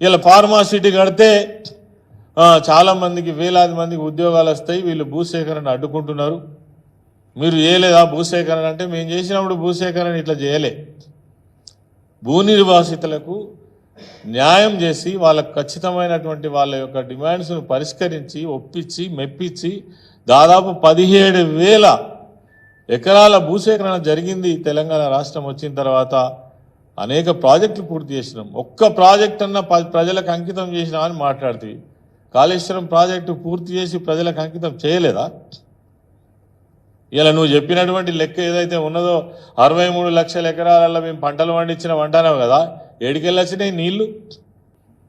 ఇలా ఫార్మాసిటీ కడితే చాలామందికి వేలాది మందికి ఉద్యోగాలు వస్తాయి వీళ్ళు భూసేకరణ అడ్డుకుంటున్నారు. మీరు చేయలేదా భూసేకరణ అంటే మేము చేసినప్పుడు భూసేకరణ ఇట్లా చేయలే. భూ నిర్వాసితులకు న్యాయం చేసి వాళ్ళకు ఖచ్చితమైనటువంటి వాళ్ళ యొక్క డిమాండ్స్ను పరిష్కరించి ఒప్పించి మెప్పించి దాదాపు పదిహేడు వేల ఎకరాల భూసేకరణ జరిగింది తెలంగాణ రాష్ట్రం వచ్చిన తర్వాత. అనేక ప్రాజెక్టులు పూర్తి చేసినాం. ఒక్క ప్రాజెక్ట్ అన్న ప- ప్రజలకు అంకితం చేసినామని మాట్లాడుతుంది కాళేశ్వరం ప్రాజెక్టు పూర్తి చేసి ప్రజలకు అంకితం చేయలేదా? ఇలా నువ్వు చెప్పినటువంటి లెక్క ఏదైతే ఉన్నదో అరవై మూడు లక్షల ఎకరాలలో మేము పంటలు పండించిన వంటానావు కదా ఏడికెళ్ళొచ్చినాయి నీళ్ళు?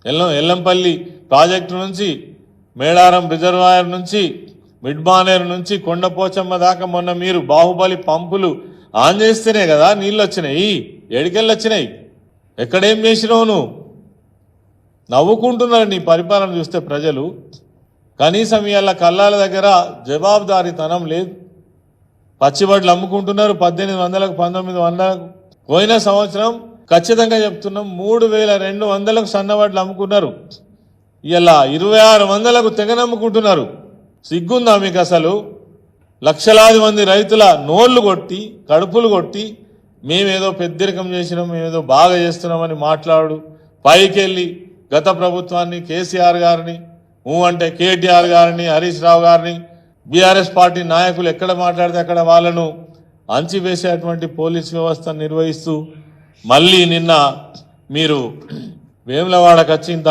ఎల్లం ఎల్లంపల్లి ప్రాజెక్టు నుంచి మేడారం రిజర్వాయర్ నుంచి మిడ్మానేరు నుంచి కొండపోచమ్మ దాకా మొన్న మీరు బాహుబలి పంపులు ఆన్ చేస్తేనే కదా నీళ్ళు వచ్చినాయి ఏడికెళ్ళి వచ్చినాయి. ఎక్కడేం చేసినావు నువ్వు? నవ్వుకుంటున్నారు నీ పరిపాలన చూస్తే ప్రజలు. కనీసం ఇవాళ కళ్ళాల దగ్గర జవాబుదారీతనం లేదు. పచ్చిబడ్లు అమ్ముకుంటున్నారు పద్దెనిమిది వందలకు పంతొమ్మిది వందలకు. పోయిన సంవత్సరం ఖచ్చితంగా చెప్తున్నాం మూడు వేల రెండు వందలకు సన్నబడ్లు అమ్ముకున్నారు. ఇలా ఇరవై ఆరు వందలకు తెగనమ్ముకుంటున్నారు. సిగ్గుందా మీకు అసలు? లక్షలాది మంది రైతుల నోళ్ళు కొట్టి కడుపులు కొట్టి మేమేదో పెద్దరికం చేసినాం మేమేదో బాగా చేస్తున్నామని మాట్లాడు. పైకెళ్ళి గత ప్రభుత్వాన్ని కేసీఆర్ గారిని ఊ అంటే కేటీఆర్ గారిని హరీష్ రావు గారిని బీఆర్ఎస్ పార్టీ నాయకులు ఎక్కడ మాట్లాడితే అక్కడ వాళ్ళను అంచివేసేటువంటి పోలీస్ వ్యవస్థ నిర్వహిస్తూ మళ్ళీ నిన్న మీరు వేములవాడకు వచ్చి ఇంత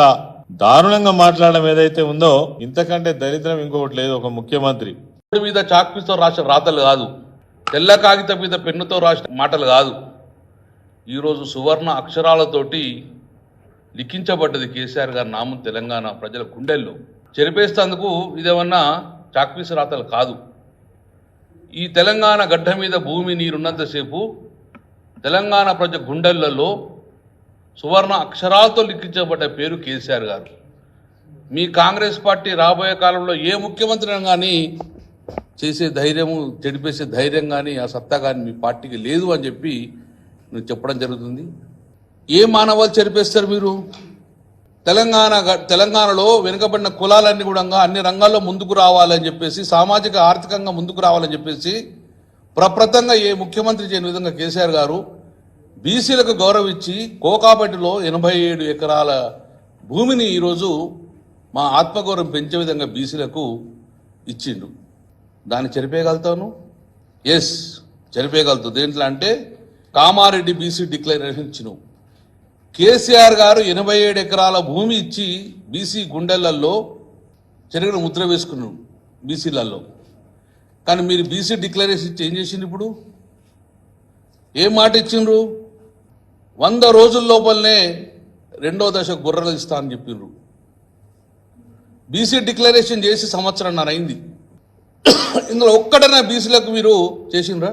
దారుణంగా మాట్లాడడం ఏదైతే ఉందో ఇంతకంటే దరిద్రం ఇంకొకటి లేదు. ఒక ముఖ్యమంత్రి మీద చాక్పీస్తో రాసిన రాతలు కాదు. తెల్ల కాగితం మీద పెన్నుతో రాసిన మాటలు కాదు. ఈరోజు సువర్ణ అక్షరాలతోటి లిఖించబడ్డది కేసీఆర్ గారి నామం తెలంగాణ ప్రజల గుండెల్లో. చెరిపేస్తేందుకు ఇదేమన్నా చాక్పీస్ రాతలు కాదు. ఈ తెలంగాణ గడ్డ మీద భూమి నీరున్నంతసేపు తెలంగాణ ప్రజల గుండెలలో సువర్ణ అక్షరాలతో లిఖించబడ్డ పేరు కేసీఆర్ గారు. మీ కాంగ్రెస్ పార్టీ రాబోయే కాలంలో ఏ ముఖ్యమంత్రి కానీ చేసే ధైర్యము చెడిపేసే ధైర్యం కానీ ఆ సత్తా కానీ మీ పార్టీకి లేదు అని చెప్పి నువ్వు చెప్పడం జరుగుతుంది. ఏ మానవాలు చెరిపేస్తారు మీరు? తెలంగాణ గ- తెలంగాణలో వెనుకబడిన కులాలన్నీ కూడా అన్ని రంగాల్లో ముందుకు రావాలని చెప్పేసి సామాజిక ఆర్థికంగా ముందుకు రావాలని చెప్పేసి ప్రప్రతంగా ఏ ముఖ్యమంత్రి చేయని విధంగా కేసీఆర్ గారు బీసీలకు గౌరవం ఇచ్చి కోకాపేటలో ఎనభై ఏడు ఎకరాల భూమిని ఈరోజు మా ఆత్మగౌరవం పెంచే విధంగా బీసీలకు ఇచ్చిండు. దాన్ని చెరిపేయగలుగుతాను? ఎస్ చెరిపేయగలుగుతావు దేంట్లో అంటే కామారెడ్డి బీసీ డిక్లరేషన్ ఇచ్చినావు కేసీఆర్ గారు ఎనభై ఏడు ఎకరాల భూమి ఇచ్చి బీసీ గుండెలల్లో చెరుగున ముద్ర వేసుకున్నాడు బీసీలలో కానీ మీరు బీసీ డిక్లరేషన్ ఇచ్చి ఏం చేసింది ఇప్పుడు? ఏం మాట ఇచ్చిండ్రు? వంద రోజుల లోపలనే రెండో దశ గుర్రలు ఇస్తా అని చెప్పిండ్రు బీసీ డిక్లరేషన్ చేసి సంవత్సరంన్నర అయింది. ఇందులో ఒక్కటన్నా బీసీలకు మీరు చేసిండ్రా?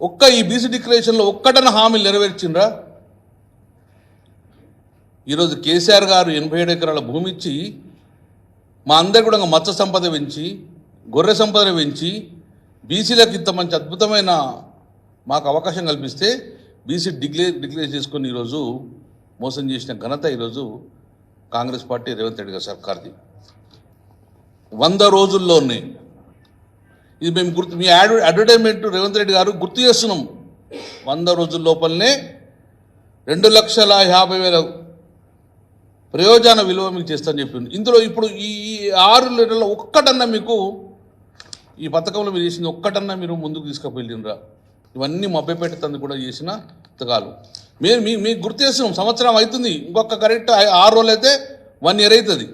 ఒక్క ఈ బీసీ డిక్లరేషన్లో ఒక్కటన హామీలు నెరవేర్చిండ్రా? ఈరోజు కేసీఆర్ గారు ఎనభై ఏడు ఎకరాల భూమి ఇచ్చి మా అందరు కూడా మత్స్య సంపద పెంచి గొర్రె సంపద పెంచి బీసీలకు ఇంత మంచి అద్భుతమైన మాకు అవకాశం కల్పిస్తే బీసీ డిక్లేర్ డిక్లేర్ చేసుకొని ఈరోజు మోసం చేసిన ఘనత ఈరోజు కాంగ్రెస్ పార్టీ రేవంత్ రెడ్డి గారి సర్కార్ది. వంద రోజుల్లోనే ఇది మేము గుర్తు మీ యాడ్ అడ్వర్టైజ్మెంట్ రేవంత్ రెడ్డి గారు గుర్తు చేస్తున్నాం. వంద రోజుల లోపలనే రెండు లక్షల యాభై వేల ప్రయోజన విలువ మీకు చేస్తాను చెప్పింది ఇందులో ఇప్పుడు ఈ ఆరు నెలల్లో ఒక్కటన్నా మీకు ఈ పథకంలో మీరు చేసింది ఒక్కటన్నా మీరు ముందుకు తీసుకుపోయిండ్రా ఇవన్నీ మభ్యపెట్టతందుకు కూడా చేసిన పథకాలు. మీరు మీ మీకు గుర్తు చేస్తున్నాం సంవత్సరం అవుతుంది. ఇంకొక కరెక్ట్ ఆరు రోజులు అయితే వన్ ఇయర్ అవుతుంది.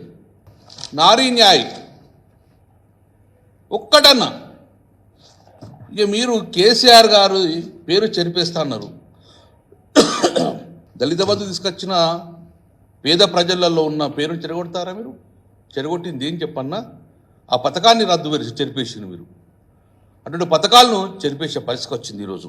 నారీ న్యాయ్. ఒక్కటన్నా. ఇక మీరు కేసీఆర్ గారు పేరు చెరిపేస్తా అన్నారు దళిత బంధు తీసుకొచ్చిన పేద ప్రజలలో ఉన్న పేరును చెరగొడతారా మీరు? చెరగొట్టింది ఏం చెప్పన్నా? ఆ పథకాన్ని రద్దు వేసి చెరిపేసింది మీరు. అటువంటి పథకాలను చెరిపేసే పరిస్థితి వచ్చింది ఈరోజు.